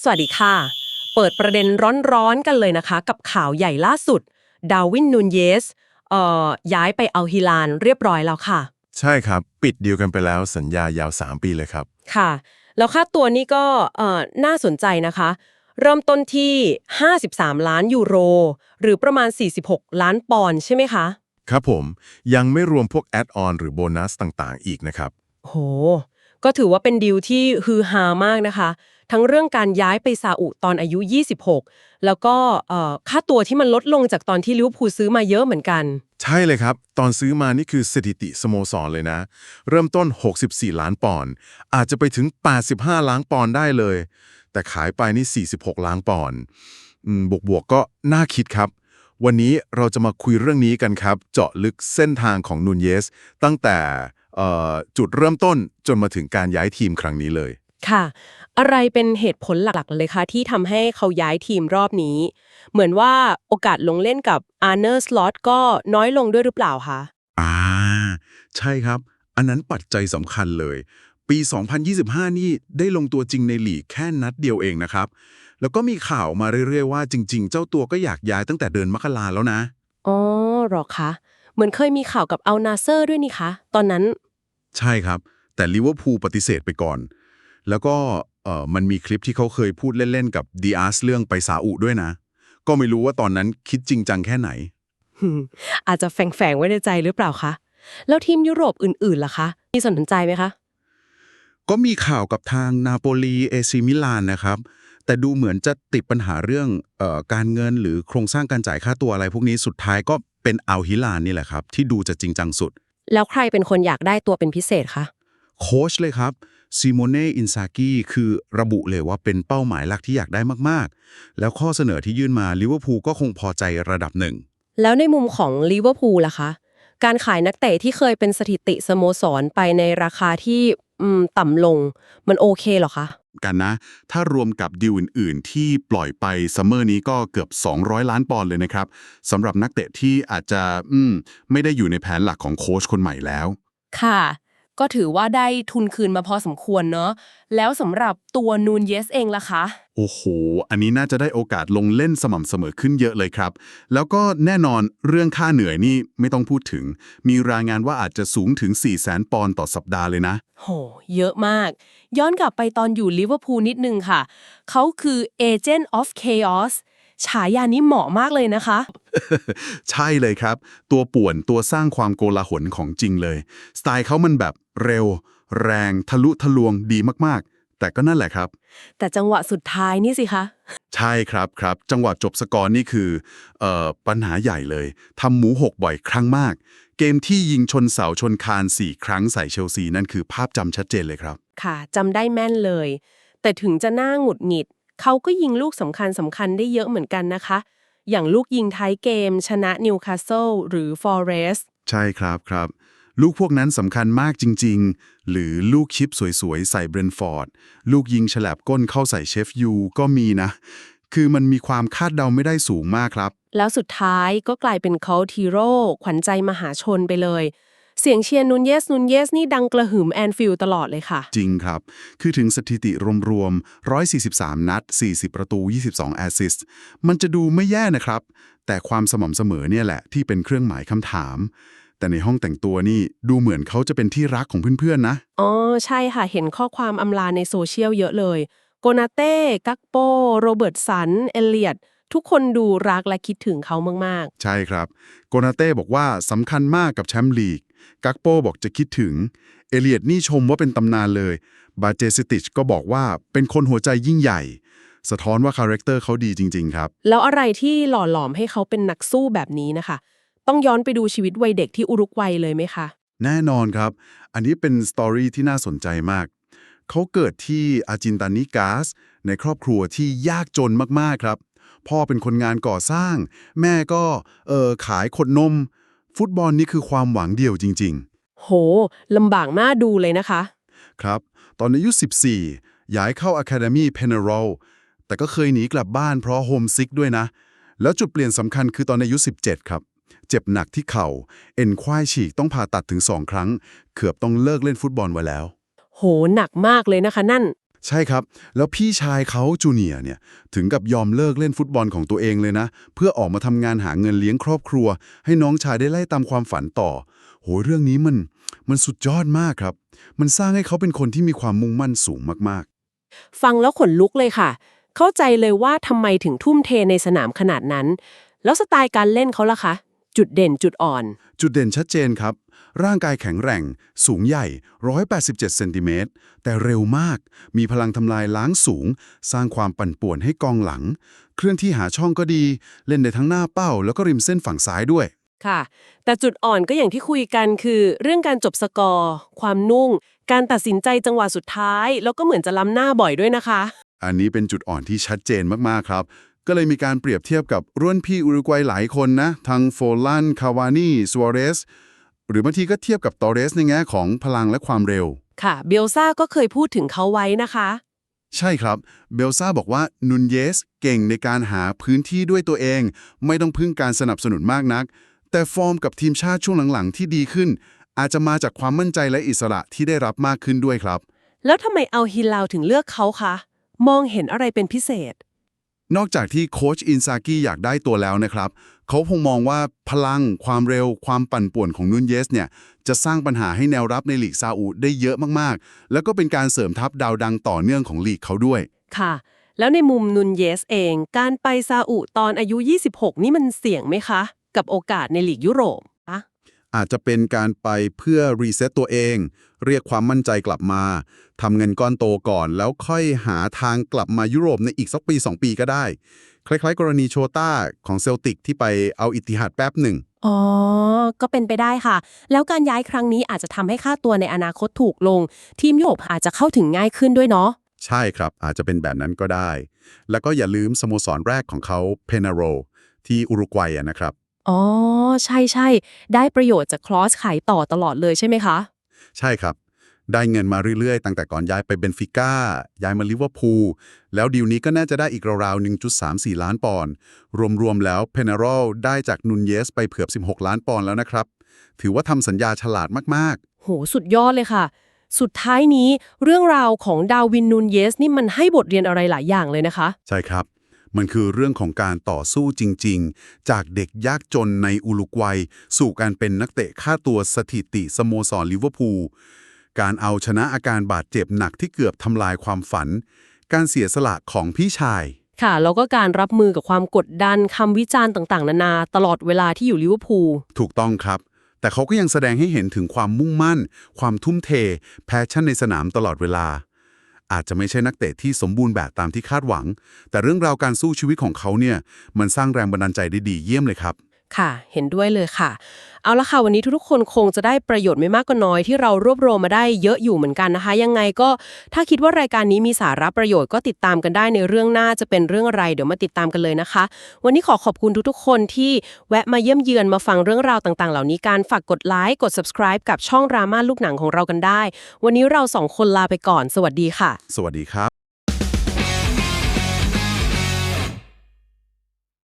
สวัสดีค่ะ เปิดประเด็นร้อนๆกันเลยนะคะ กับข่าวใหญ่ล่าสุด ดาวินนูนเยสเอ่อย้ายไปเอาฮิลานเรียบร้อยแล้วค่ะ ใช่ครับ ปิดดีลกันไปแล้วสัญญายาว 3 ปีเลยครับ ค่ะ แล้วค่าตัวนี่ก็เอ่อน่าสนใจนะคะ เริ่มต้นที่ 53 ล้านยูโร หรือประมาณ 46 ล้านปอนด์ใช่ไหมคะ ครับผมยังไม่รวมพวกแอดออนหรือโบนัสต่างๆ อีกนะครับ โห ก็ถือว่าเป็นดีลที่ฮือฮามากนะคะ ทั้งเรื่องการย้ายไปซาอุตอนอายุ 26 แล้วก็เอ่อค่าตัวที่มันลดลงจากตอนที่ลิเวอร์พูลซื้อมาเยอะเหมือนกัน ใช่เลยครับ ตอนซื้อมานี่คือสถิติสโมสรเลยนะ เริ่มต้น 64 ล้านปอนด์อาจจะไปถึง 85 ล้านปอนด์ได้เลย แต่ขายไปนี่ 46 ล้านปอนด์อืมบวกๆก็น่าคิดครับ วันนี้เราจะมาคุยเรื่องนี้กันครับ เจาะลึกเส้นทางของนูนเยส ตั้งแต่เอ่อจุดเริ่มต้นจนมาถึงการย้ายทีมครั้งนี้เลย ค่ะ อะไรเป็นเหตุผลหลักๆเลยคะที่ทำให้เขาย้ายทีมรอบนี้ เหมือนว่าโอกาสลงเล่นกับอาร์เนอร์สล็อตก็น้อยลงด้วยหรือเปล่าคะอ่า ใช่ครับ อันนั้นปัจจัยสำคัญเลย ปี 2025 นี่ได้ลงตัวจริงในลีกแค่นัดเดียวเองนะครับ แล้วก็มีข่าวมาเรื่อยๆว่าจริง ๆ เจ้าตัวก็อยากย้ายตั้งแต่เดือนมกราแล้วนะอ๋อหรอคะเหมือนเคยมีข่าวกับอัลนาเซอร์ด้วยนี่คะ ตอนนั้น ใช่ครับ แต่ลิเวอร์พูลปฏิเสธไปก่อน แล้วก็ เอ่อมันมีคลิปที่เขาเคยพูดเล่นๆกับดีอาร์สเรื่องไปซาอุด้วยนะ ก็ไม่รู้ว่าตอนนั้นคิดจริงจังแค่ไหนหืมอาจจะแฝงๆไว้ในใจหรือเปล่าคะ แล้วทีมยุโรปอื่นๆล่ะคะ มีสนใจไหมคะ ก็มีข่าวกับทางนาโปลีเอซิมิลานนะครับ แต่ดูเหมือนจะติดปัญหาเรื่องเออการเงินหรือโครงสร้างการจ่ายค่าตัวอะไร พวกนี้สุดท้ายก็เป็นอัลฮิลานนี่แหละครับ ที่ดูจะจริงจังสุด แล้วใครเป็นคนอยากได้ตัวเป็นพิเศษคะ โค้ชเลยครับ ซิโมเน่อินซากิคือระบุเลยว่าเป็นเป้าหมายหลักที่อยากได้มากๆ แล้วข้อเสนอที่ยื่นมาลิเวอร์พูลก็คงพอใจระดับหนึ่ง แล้วในมุมของลิเวอร์พูลล่ะคะ การขายนักเตะที่เคยเป็นสถิติสโมสรไปในราคาที่อืมต่ำลง มันโอเคเหรอคะกันนะ ถ้ารวมกับดีลอื่น ๆ ที่ปล่อยไปซัมเมอร์นี้ก็เกือบ 200 ล้านปอนด์เลยนะครับสำหรับนักเตะที่อาจจะอืมไม่ได้อยู่ในแผนหลักของโค้ชคนใหม่แล้ว ค่ะ ก็ถือว่าได้ทุนคืนมาพอสมควรเนอะแล้วสำหรับตัวนูนเยสเองล่ะคะ โอ้โห อันนี้น่าจะได้โอกาสลงเล่นสม่ำเสมอขึ้นเยอะเลยครับ แล้วก็แน่นอนเรื่องค่าเหนื่อยนี่ไม่ต้องพูดถึง มีรายงานว่าอาจจะสูงถึง 4 0 0 0 0 0ปอนด์ต่อสัปดาห์เลยนะ โห เยอะมาก ย้อนกลับไปตอนอยู่ลิเวอร์พูลนิดนึงค่ะ เขาคือ Agent of Chaos ฉายานี้เหมาะมากเลยนะคะ ใช่เลยครับ ตัวป่วนตัวสร้างความโกลาหลของจริงเลย สไตล์เขามันแบบเร็ว แรง ทะลุทะลวงดีมากๆ แต่ก็นั่นแหละครับ แต่จังหวะสุดท้ายนี่สิคะ ใช่ครับครับ จังหวะจบสกอร์นี่คือเอ่อปัญหาใหญ่เลยทำหมูหกบ่อยครั้งมาก เกมที่ยิงชนเสาชนคาน4ครั้งใส่เชลซีนั่นคือภาพจำชัดเจนเลยครับ ค่ะจำได้แม่นเลย แต่ถึงจะน่าหงุดหงิด เขาก็ยิงลูกสำคัญสำคัญได้เยอะเหมือนกันนะคะ อย่างลูกยิงท้ายเกม ชนะนิวคาสเซิลหรือฟอเรสต์ใช่ครับครับ ลูกพวกนั้นสำคัญมากจริง ๆ หรือลูกชิปสวยๆ ใส่เบรนฟอร์ด ลูกยิงฉลับก้นเข้าใส่เชฟยูก็มีนะ คือมันมีความคาดเดาไม่ได้สูงมากครับ แล้วสุดท้ายก็กลายเป็นเขาทีโร่ขวัญใจมหาชนไปเลย เสียงเชียร์นุนเยสนุนเยสนี่ดังกระหึ่มแอนฟิลด์ตลอดเลยค่ะ จริงครับ คือถึงสถิติรวมๆ 143 นัด 40 ประตู 22 แอสซิสต์มันจะดูไม่แย่นะครับ แต่ความสม่ำเสมอเนี่ยแหละที่เป็นเครื่องหมายคำถาม แต่ในห้องแต่งตัวนี่ดูเหมือนเขาจะเป็นที่รักของเพื่อนๆนะ อ๋อ ใช่ค่ะ เห็นข้อความอำลาในโซเชียลเยอะเลย โกนาเต้ กักโป โรเบิร์ตสัน เอเลียดทุกคนดูรักและคิดถึงเขามากใช่ครับ โกนาเต้บอกว่าสำคัญมากกับแชมป์ลีก กักโปบอกจะคิดถึง เอเลียดนี่ชมว่าเป็นตำนานเลย บาเจสติชก็บอกว่าเป็นคนหัวใจยิ่งใหญ่ สะท้อนว่าคาแรคเตอร์เขาดีจริง ๆ ครับๆแล้วอะไรที่หล่อหลอมให้เขาเป็นนักสู้แบบนี้นะคะ ต้องย้อนไปดูชีวิตวัยเด็กที่อุรุกวัยเลยไหมคะ แน่นอนครับ อันนี้เป็นสตอรี่ที่น่าสนใจมากเขาเกิดที่อาจินตานิกาส ในครอบครัวที่ยากจนมากๆครับ พ่อเป็นคนงานก่อสร้าง แม่ก็เออขายขวดนม ฟุตบอลนี่คือความหวังเดียวจริง โหลำบากน่าดูเลยนะคะ ๆ ครับ ตอนอายุ 14 ย้ายเข้า Academy p e n a r o l แต่ก็เคยหนีกลับบ้านเพราะโฮมซิกด้วยนะ แล้วจุดเปลี่ยนสำคัญคือตอนอายุ 17 ครับ เจ็บหนักที่เข่า เอ็นควายฉีกต้องผ่าตัดถึง 2 ครั้ง เกือบต้องเลิกเล่นฟุตบอลไว้แล้ว โหหนักมากเลยนะคะนั่น ใช่ครับ แล้วพี่ชายเขาจูเนียเนี่ยถึงกับยอมเลิกเล่นฟุตบอลของตัวเองเลยนะ เพื่อออกมาทำงานหาเงินเลี้ยงครอบครัว ให้น้องชายได้ไล่ตามความฝันต่อ โหเรื่องนี้มันมันสุดยอดมากครับ มันสร้างให้เขาเป็นคนที่มีความมุ่งมั่นสูงมากๆ ฟังแล้วขนลุกเลยค่ะ เข้าใจเลยว่าทำไมถึงทุ่มเทในสนามขนาดนั้น แล้วสไตล์การเล่นเขาล่ะคะ จุดเด่นจุดอ่อนๆจุดเด่นชัดเจนครับ ร่างกายแข็งแรงสูงใหญ่ 187 เซนติเมตร แต่เร็วมาก มีพลังทำลายล้างสูง สร้างความปั่นป่วนให้กองหลัง เคลื่อนที่หาช่องก็ดี เล่นได้ทั้งหน้าเป้า แล้วก็ริมเส้นฝั่งซ้ายด้วย ค่ะ แต่จุดอ่อนก็อย่างที่คุยกันคือ เรื่องการจบสกอร์ ความนุ่ง การตัดสินใจจังหวะสุดท้าย แล้วก็เหมือนจะล้ำหน้าบ่อยด้วยนะคะ อันนี้เป็นจุดอ่อนที่ชัดเจนมากๆครับ ก็เลยมีการเปรียบเทียบกับรุ่นพี่อุรุกวัยหลายคนนะ ทั้งโฟลัน คาวานี่ซัวเรส หรือบางทีก็เทียบกับตอเรสในแง่ของพลังและความเร็ว ค่ะ เบลซ่าก็เคยพูดถึงเขาไว้นะคะ ใช่ครับ เบลซ่าบอกว่านุนเยสเก่งในการหาพื้นที่ด้วยตัวเอง ไม่ต้องพึ่งการสนับสนุนมากนัก แต่ฟอร์มกับทีมชาติช่วงหลังๆ ที่ดีขึ้น อาจจะมาจากความมั่นใจและอิสระที่ได้รับมากขึ้นด้วยครับ แล้วทำไมเอาฮิลลาวถึงเลือกเขาคะ มองเห็นอะไรเป็นพิเศษ นอกจากที่โค้ชอินซากิอยากได้ตัวแล้วนะครับ เขาคงมองว่าพลังความเร็วความปั่นป่วนของนุนเยสเนี่ย จะสร้างปัญหาให้แนวรับในลีกซาอุได้เยอะมากๆ แล้วก็เป็นการเสริมทัพดาวดังต่อเนื่องของลีกเขาด้วย ค่ะ แล้วในมุมนุนเยสเอง การไปซาอุตอนอายุ 26 นี่มันเสี่ยงไหมคะ กับโอกาสในลีกยุโรป อะอาจจะเป็นการไปเพื่อรีเซ็ตตัวเอง เรียกความมั่นใจกลับมาทำเงินก้อนโตก่อน แล้วค่อยหาทางกลับมายุโรปในอีกสักปี 2 ปีก็ได้ คล้ายๆ กรณีโชต้าของเซลติกที่ไปเอาอิทติฮัดแป๊บหนึ่งอ๋อ ก็เป็นไปได้ค่ะ แล้วการย้ายครั้งนี้อาจจะทำให้ค่าตัวในอนาคตถูกลง ทีมยุโรปอาจจะเข้าถึงง่ายขึ้นด้วยเนาะใช่ครับ อาจจะเป็นแบบนั้นก็ได้ แล้วก็อย่าลืมสโมสรแรกของเขาเพนาโรที่อุรุกวัยอะนะครับ อ๋อ ใช่ใช่ ได้ประโยชน์จากคลอสขายต่อตลอดเลยใช่ไหมคะ ใช่ครับ ได้เงินมาเรื่อยๆ ตั้งแต่ก่อนย้ายไปเบนฟิก้า ย้ายมาลิเวอร์พูล แล้วดีลนี้ก็น่าจะได้อีกราวๆ 1.34 ล้านปอนด์ รวมๆ แล้วเพนารอลได้จากนุนเยสไปเกือบ 16 ล้านปอนด์แล้วนะครับ ถือว่าทำสัญญาฉลาดมากโห สุดยอดเลยค่ะ สุดท้ายนี้เรื่องราวของดาวินนูนเยสนี่มันให้บทเรียนอะไรหลายอย่างเลยนะคะๆใช่ครับ มันคือเรื่องของการต่อสู้จริง ๆ จากเด็กยากจนในอุลุกวัย สู่การเป็นนักเตะค่าตัวสถิติสโมสรลิเวอร์พูล การเอาชนะอาการบาดเจ็บหนักที่เกือบทำลายความฝัน การเสียสละของพี่ชาย ค่ะแล้วก็การรับมือกับความกดดันคำวิจารณ์ต่างๆ นานา ตลอดเวลาที่อยู่ลิเวอร์พูล ถูกต้องครับ แต่เขาก็ยังแสดงให้เห็นถึงความมุ่งมั่น ความทุ่มเท แพชชั่นในสนามตลอดเวลา อาจจะไม่ใช่นักเตะที่สมบูรณ์แบบตามที่คาดหวัง แต่เรื่องราวการสู้ชีวิตของเขาเนี่ยมันสร้างแรงบันดาลใจได้ดีเยี่ยมเลยครับ ค่ะ เห็นด้วยเลยค่ะ เอาละค่ะ วันนี้ทุกๆคนคงจะได้ประโยชน์ไม่มากก็น้อยที่เรารวบรวมมาได้เยอะอยู่เหมือนกันนะคะ ยังไงก็ถ้าคิดว่ารายการนี้มีสาระประโยชน์ก็ติดตามกันได้ในเรื่องหน้าจะเป็นเรื่องอะไรเดี๋ยวมาติดตามกันเลยนะคะ วันนี้ขอขอบคุณทุกๆคนที่แวะมาเยี่ยมเยือนมาฟังเรื่องราวต่างๆ เหล่านี้การฝากกดไลค์กด subscribe กับช่องรามาลูกหนังของเรากันได้ วันนี้เราสองคนลาไปก่อน สวัสดีค่ะ สวัสดีครับ